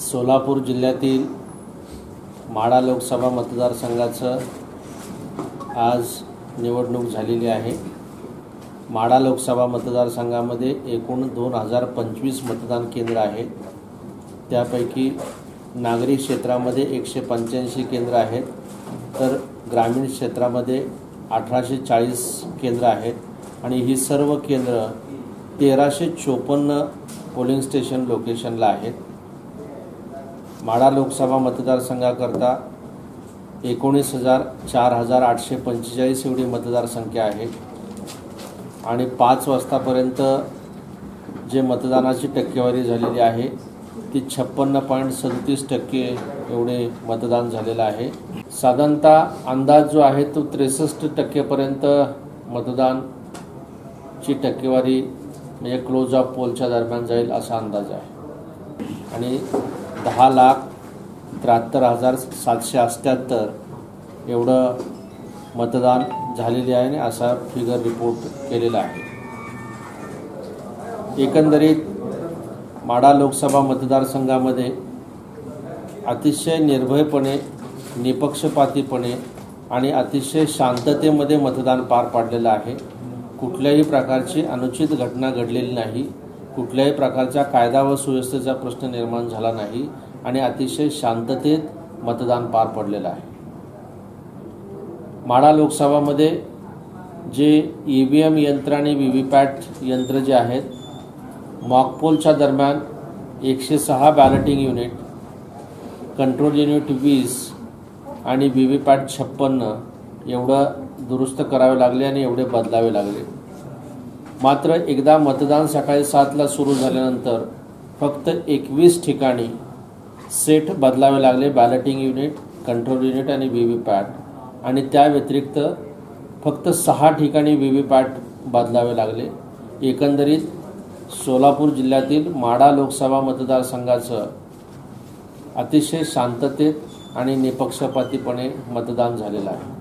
सोलापूर जिल्ह्यातील माढा लोकसभा मतदारसंघाचं आज निवडणूक झालेली आहे. माढा लोकसभा मतदारसंघामध्ये एकूण दोन हजार पंचवीस मतदान केंद्र आहेत. त्यापैकी नागरी क्षेत्रामध्ये एकशे पंच्याऐंशी केंद्र आहेत. तर ग्रामीण क्षेत्रामध्ये अठराशे चाळीस केंद्र आहेत. आणि ही सर्व केंद्र तेराशे चोपन्न पोलिंग स्टेशन लोकेशनला आहेत. माढा लोकसभा मतदारसंघाकरता एकोणीस हजार चार हजार आठशे पंचेचाळीस एवढी मतदारसंख्या आहे. आणि पाच वाजतापर्यंत जे मतदानाची टक्केवारी झालेली आहे ती छप्पन्न पॉईंट सदतीस टक्के एवढे मतदान झालेलं आहे. साधारणतः अंदाज जो आहे तो त्रेसष्ट टक्केपर्यंत मतदानची टक्केवारी म्हणजे क्लोज ऑफ पोलच्या दरम्यान जाईल असा अंदाज आहे. आणि दहा लाख त्र्याहत्तर हजार सातशे अठ्ठ्याहत्तर एवढं मतदान झालेले आहे आणि असा फिगर रिपोर्ट केलेला आहे. एकंदरीत माडा लोकसभा मतदारसंघामध्ये अतिशय निर्भयपणे निपक्षपातीपणे आणि अतिशय शांततेमध्ये मतदान पार पाडलेलं आहे. कुठल्याही प्रकारची अनुचित घटना घडलेली नाही. कुठल्याही प्रकारचा कायदा व सुव्यवस्थेचा प्रश्न निर्माण झाला नाही आणि अतिशय शांततेत मतदान पार पडलेलं आहे. माढा लोकसभामध्ये जे ई व्ही एम यंत्र आणि व्ही व्ही पॅट यंत्र जे आहेत मॉकपोलच्या दरम्यान एकशे सहा बॅलेटिंग युनिट कंट्रोल युनिट वीस आणि व्ही व्ही पॅट छप्पन्न एवढं दुरुस्त करावे लागले आणि एवढे बदलावे लागले. मात्र एकदा मतदान सकाळी सातला सुरू झाल्यानंतर फक्त एकवीस ठिकाणी सेट बदलावे लागले. बॅलेटिंग युनिट कंट्रोल युनिट आणि व्ही व्ही पॅट. आणि त्या व्यतिरिक्त फक्त सहा ठिकाणी व्ही व्ही पॅट बदलावे लागले. एकंदरीत सोलापूर जिल्ह्यातील माढा लोकसभा मतदारसंघाचं अतिशय शांततेत आणि निपक्षपातीपणे मतदान झालेलं आहे.